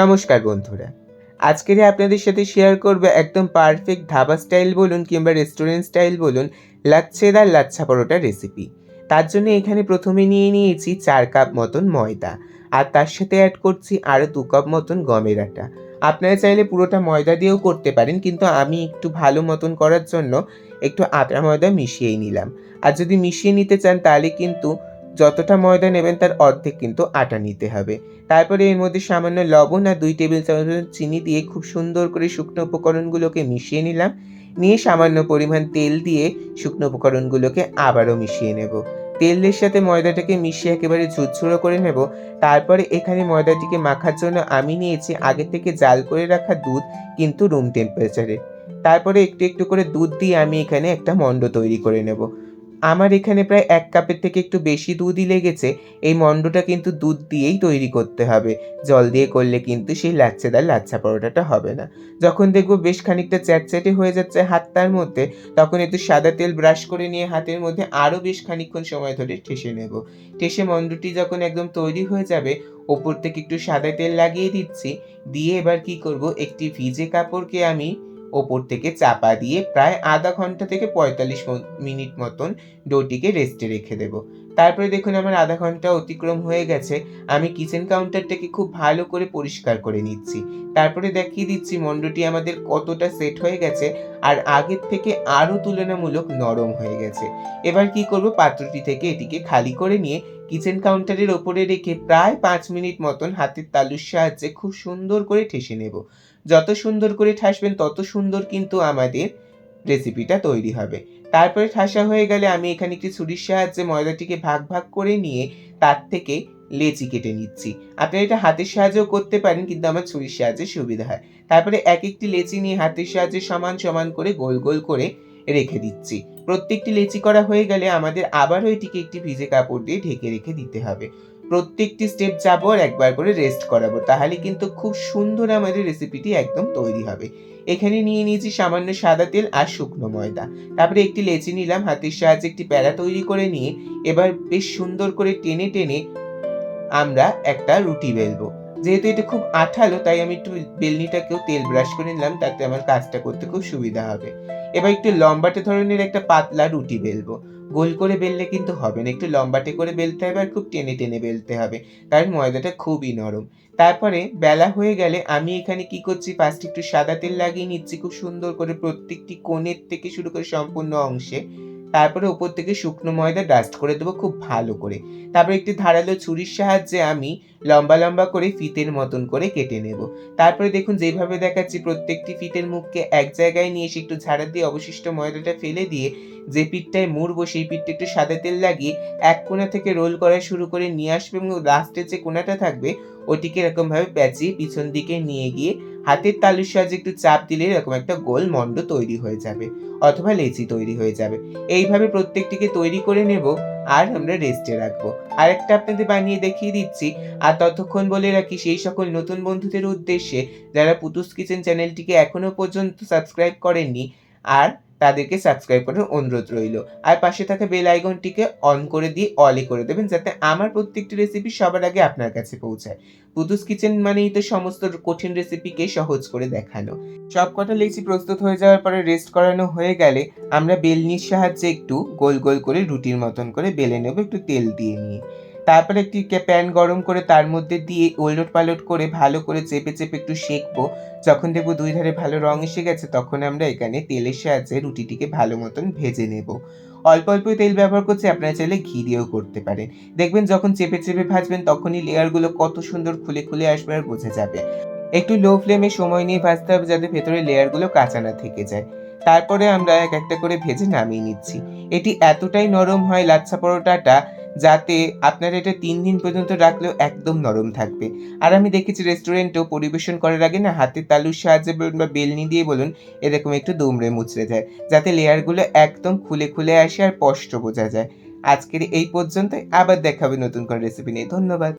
নমস্কার বন্ধুরা। আজকের আপনাদের সাথে শেয়ার করব একদম পারফেক্ট ধাবা স্টাইল বলুন কিংবা রেস্টুরেন্ট স্টাইল বলুন লাচ্ছেদার লাচ্ছা পরোটা রেসিপি তার জন্য এখানে প্রথমে নিয়ে নিয়েছি চার কাপ মতন ময়দা আর তার সাথে অ্যাড করছি আরও দু কাপ মতন গমের আটা। আপনারা চাইলে পুরোটা ময়দা দিয়েও করতে পারেন, কিন্তু আমি একটু ভালো মতন করার জন্য একটু আটা ময়দা মিশিয়েই নিলাম। আর যদি মিশিয়ে নিতে চান তাহলে কিন্তু যতটা ময়দা নেবেন তার অর্ধেক কিন্তু আটা নিতে হবে। তারপরে এর মধ্যে সামান্য লবণ আর দুই টেবিল চামচ চিনি দিয়ে খুব সুন্দর করে শুকনো উপকরণগুলোকে মিশিয়ে নিলাম। নিয়ে সামান্য পরিমাণ তেল দিয়ে শুকনো উপকরণগুলোকে আবারও মিশিয়ে নেব। তেলের সাথে ময়দাটাকে মিশিয়ে একেবারে ঝুরঝুরো করে নেব। তারপরে এখানে ময়দাটিকে মাখার জন্য আমি নিয়েছি আগে থেকে জাল করে রাখা দুধ কিন্তু রুম টেম্পারেচারে তারপরে একটু একটু করে দুধ দিয়ে আমি এখানে একটা মণ্ড তৈরি করে নেব। আমার এখানে প্রায় এক কাপের থেকে একটু বেশি দুধই লেগেছে। এই মণ্ডটা কিন্তু দুধ দিয়েই তৈরি করতে হবে। জল দিয়ে করলে কিন্তু সেই লাচ্ছেদার লাচ্ছা পরোটাটা হবে না। যখন দেখব বেশ খানিকটা চ্যাটচ্যাটে হয়ে যাচ্ছে হাতটার মধ্যে, তখন একটু সাদা তেল ব্রাশ করে নিয়ে হাতের মধ্যে আরও বেশ খানিকক্ষণ সময় ধরে ঠেসে নেব। ঠেসে মণ্ডটি যখন একদম তৈরি হয়ে যাবে, ওপর থেকে একটু সাদা তেল লাগিয়ে দিচ্ছি। দিয়ে এবার কি করব, একটি ভিজে কাপড়কে আমি ওপর থেকে চাপা দিয়ে প্রায় আধা ঘণ্টা থেকে পঁয়তাল্লিশ মিনিট মতন ডোটিকে রেস্টে রেখে দেবো। তারপরে দেখুন আমার আধা ঘণ্টা অতিক্রম হয়ে গেছে, আমি কিচেন কাউন্টারটাকে খুব ভালো করে পরিষ্কার করে নিচ্ছি। তারপরে দেখিয়ে দিচ্ছি মণ্ডটি আমাদের কতটা সেট হয়ে গেছে আর আগের থেকে আরও তুলনামূলক নরম হয়ে গেছে। এবার কি করব, পাত্রটি থেকে এটিকে খালি করে নিয়ে কিচেন কাউন্টারের ওপরে রেখে প্রায় পাঁচ মিনিট মতন হাতের তালুর সাহায্যে খুব সুন্দর করে ঠেসে নেব। যত সুন্দর করে ঠাসবেন, তত সুন্দর কিন্তু আমাদের রেসিপিটা তৈরি হবে। তারপরে ঠাসা হয়ে গেলে আমি এখানে একটি ছুরির সাহায্যে ময়দাটিকে ভাগ ভাগ করে নিয়ে তার থেকে লেচি কেটে নিচ্ছি। আপনারা এটা হাতের সাহায্যেও করতে পারেন, কিন্তু আমার ছুরির সাহায্যে সুবিধা হয়। তারপরে এক একটি লেচি নিয়ে হাতের সাহায্যে সমান সমান করে গোল গোল করে রেখে দিচ্ছি। প্রত্যেকটি লেচি করা হয়ে গেলে আমাদের আবারও এটিকে একটি ভিজে কাপড় দিয়ে ঢেকে রেখে দিতে হবে। প্রত্যেকটি স্টেপ যাব, আর একবার করে রেস্ট করাবো। তাহলে কিন্তু খুব সুন্দর আমাদের রেসিপিটি একদম তৈরি হবে। এখানে নিয়ে নিয়েছি সামান্য সাদা তেল আর শুকনো ময়দা। তারপরে একটি লেচি নিলাম, হাতের সাহায্যে একটি প্যারা তৈরি করে নিয়ে এবার বেশ সুন্দর করে টেনে টেনে আমরা একটা রুটি বেলবো। যেহেতু এটা খুব আঠালো, তাই আমি একটু বেলনিটাকেও তেল ব্রাশ করে নিলাম, তাতে আমার কাজটা করতে খুব সুবিধা হবে। এবার একটু লম্বাটে ধরনের একটা পাতলা রুটি বেলবো। গোল করে বেললে কিন্তু হবে না, একটু লম্বাটে করে বেলতে হবে আর খুব টেনে টেনে বেলতে হবে, কারণ ময়দাটা খুবই নরম। তারপরে বেলা হয়ে গেলে আমি এখানে কি করছি ফার্স্ট একটু সাদা তেল লাগিয়ে নিচ্ছি, খুব সুন্দর করে প্রত্যেকটি কোণের থেকে শুরু করে সম্পূর্ণ অংশে। তারপরে উপর থেকে শুকনো ময়দা ডাস্ট করে দেবো খুব ভালো করে। তারপরে একটি ধারালো ছুরির সাহায্যে আমি লম্বা লম্বা করে ফিতের মতন করে কেটে নেব। তারপরে দেখুন যেভাবে দেখাচ্ছি প্রত্যেকটি ফিতের মুখকে এক জায়গায় নিয়ে এসে একটু ঝাড়া দিয়ে অবশিষ্ট ময়দাটা ফেলে দিয়ে যে পিঠটায় মুড়বো সেই পিঠটা একটু সাদা তেল লাগিয়ে এক কোণা থেকে রোল করা শুরু করে নিয়ে আসবে এবং লাস্টের যে কোণাটা থাকবে ওটিকে এরকমভাবে প্যাঁচিয়ে পিছন দিকে নিয়ে গিয়ে হাতের তালুর সাহায্যে একটু চাপ দিলে এরকম একটা গোল মণ্ড তৈরি হয়ে যাবে, অথবা লেচি তৈরি হয়ে যাবে। এইভাবে প্রত্যেকটিকে তৈরি করে নেব আর আমরা রেস্টে রাখব। আরেকটা আপনাদের বানিয়ে দেখিয়ে দিচ্ছি, আর ততক্ষণ বলে রাখি, সেই সকল নতুন বন্ধুদের উদ্দেশ্যে যারা পুতুস কিচেন চ্যানেলটিকে এখনও পর্যন্ত সাবস্ক্রাইব করেননি, আর তাদেরকে সাবস্ক্রাইব করার অনুরোধ রইল। আর পাশে থাকা বেল আইকনটিকে অন করে দিয়ে অলে করে দেবেন যাতে আমার প্রত্যেকটি রেসিপি সবার আগে আপনার কাছে পৌঁছায়। পুতুস কিচেন মানেই তো সমস্ত কঠিন রেসিপিকে সহজ করে দেখানো। সব কটা লেচি প্রস্তুত হয়ে যাওয়ার পরে রেস্ট করানো হয়ে গেলে আমরা বেলনির সাহায্যে একটু গোল গোল করে রুটির মতন করে বেলে নেব, একটু তেল দিয়ে নিয়ে। তারপরে একটি প্যান গরম করে তার মধ্যে দিয়ে ওলট পালট করে ভালো করে চেপে চেপে একটু সেঁকবো যখন দেখব দুই ধারে ভালো রং এসে গেছে, তখন আমরা এখানে তেলের সাহায্যে রুটিটিকে ভালো মতন ভেজে নেব। অল্প অল্প তেল ব্যবহার করছি, আপনারা চাইলে ঘি দিয়েও করতে পারেন। দেখবেন যখন চেপে চেপে ভাজবেন, তখনই লেয়ারগুলো কত সুন্দর খুলে খুলে আসবে আর বোঝা যাবে। একটু লো ফ্লেমে সময় নিয়ে ভাজতে হবে যাতে ভেতরে লেয়ারগুলো কাঁচা না থেকে যায়। তারপরে আমরা এক একটা করে ভেজে নামিয়ে নিচ্ছি। এটি এতটাই নরম হয়, লাচ্ছা পরোটাটা যাতে আপনারা এটা তিন দিন পর্যন্ত রাখলেও একদম নরম থাকবে। আর আমি দেখেছি রেস্টুরেন্টেও পরিবেশন করার আগে না হাতে তালুর সাহায্যে বলুন বা বেলনি দিয়ে বলুন, এরকম একটু দুমড়ে মুচড়ে যায়, যাতে লেয়ারগুলো একদম খুলে খুলে আসে আর স্পষ্ট বোঝা যায়। আজকের এই পর্যন্ত আবার দেখাবে নতুন কোনো রেসিপি নিয়ে। ধন্যবাদ।